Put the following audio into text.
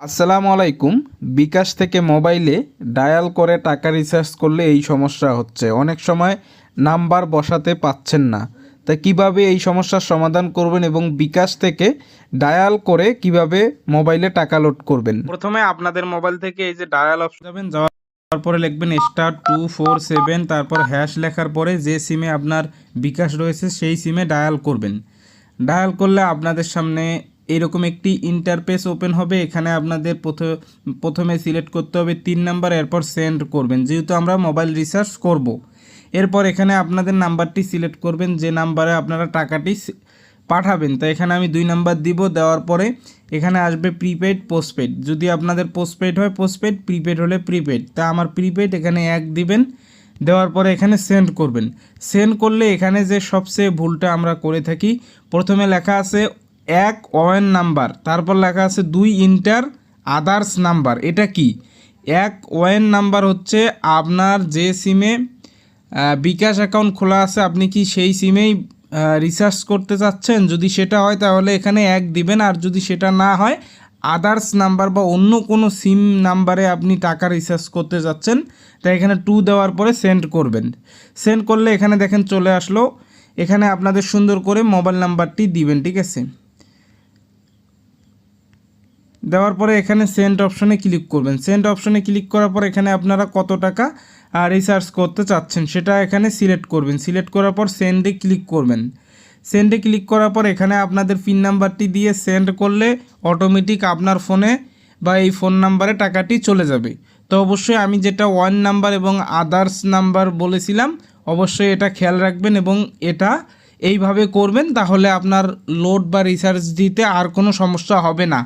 আসসালামু আলাইকুম। বিকাশ থেকে মোবাইলে ডায়াল করে টাকা রিচার্জ করলে এই সমস্যা হচ্ছে। অনেক সময় নাম্বার বসাতে পাচ্ছেন না। তা কীভাবে এই সমস্যার সমাধান করবেন এবং বিকাশ থেকে ডায়াল করে কীভাবে মোবাইলে টাকা লোড করবেন? প্রথমে আপনাদের মোবাইল থেকে এই যে ডায়াল অপশন যাবেন যাওয়ার পরে লিখবেন স্টার টু ফোর সেভেন তারপর হ্যাশ লেখার পরে যে সিমে আপনার বিকাশ রয়েছে সেই সিমে ডায়াল করবেন। ডায়াল করলে আপনাদের সামনে এরকম একটি ইন্টারপেস ওপেন হবে। এখানে আপনাদের প্রথ- প্রথমে সিলেক্ট করতে হবে তিন নাম্বার এরপর সেন্ড করবেন। যেহেতু আমরা মোবাইল রিচার্জ করব। এরপর এখানে আপনাদের নাম্বারটি সিলেক্ট করবেন। যে নাম্বারে আপনারা টাকাটি পাঠাবেন। তো এখানে আমি দুই নাম্বার দিব। দেওয়ার পরে এখানে আসবে প্রিপেড পোস্টপেড যদি আপনাদের পোস্টপেড হয় পোস্টপেড প্রিপেড হলে প্রিপেড তা আমার প্রিপেড এখানে এক দিবেন। দেওয়ার পরে এখানে সেন্ড করবেন। সেন্ড করলে এখানে যে সবচেয়ে ভুলটা আমরা করে থাকি, প্রথমে লেখা আছে এক ওয়েন নাম্বার। তারপর লেখা আছে দুই ইন্টার আদার্স নাম্বার। এটা কি? এক ওয়েন নাম্বার হচ্ছে আপনার যে সিমে বিকাশ অ্যাকাউন্ট খোলা আছে, আপনি কি সেই সিমেই রিসার্চ করতে চাচ্ছেন? যদি সেটা হয়, তাহলে এখানে এক দিবেন। আর যদি সেটা না হয়, আদার্স নাম্বার বা অন্য কোনো সিম নাম্বারে আপনি টাকা রিচার্জ করতে যাচ্ছেন তাই এখানে টু দেওয়ার পরে সেন্ড করবেন। সেন্ড করলে এখানে দেখেন চলে আসলো। এখানে আপনাদের সুন্দর করে মোবাইল নাম্বারটি দিবেন, ঠিক আছে? দেওয়ার পরে এখানে সেন্ট অপশনে ক্লিক করবেন। সেন্ট অপশনে ক্লিক করার পর এখানে আপনারা কত টাকা রিচার্জ করতে চাচ্ছেন সেটা এখানে সিলেক্ট করবেন। সিলেক্ট করার পর সেন্ডে ক্লিক করবেন। সেন্ডে ক্লিক করার পর এখানে আপনাদের পিন নাম্বারটি দিয়ে সেন্ড করলে অটোমেটিক আপনার ফোনে বা এই ফোন নাম্বারে টাকাটি চলে যাবে। তো অবশ্যই আমি যেটা ওয়ান নাম্বার এবং আদার্স নাম্বার বলেছিলাম, অবশ্যই এটা খেয়াল রাখবেন এবং এটা এইভাবে করবেন, তাহলে আপনার লোড বা রিচার্জ দিতে আর কোনো সমস্যা হবে না।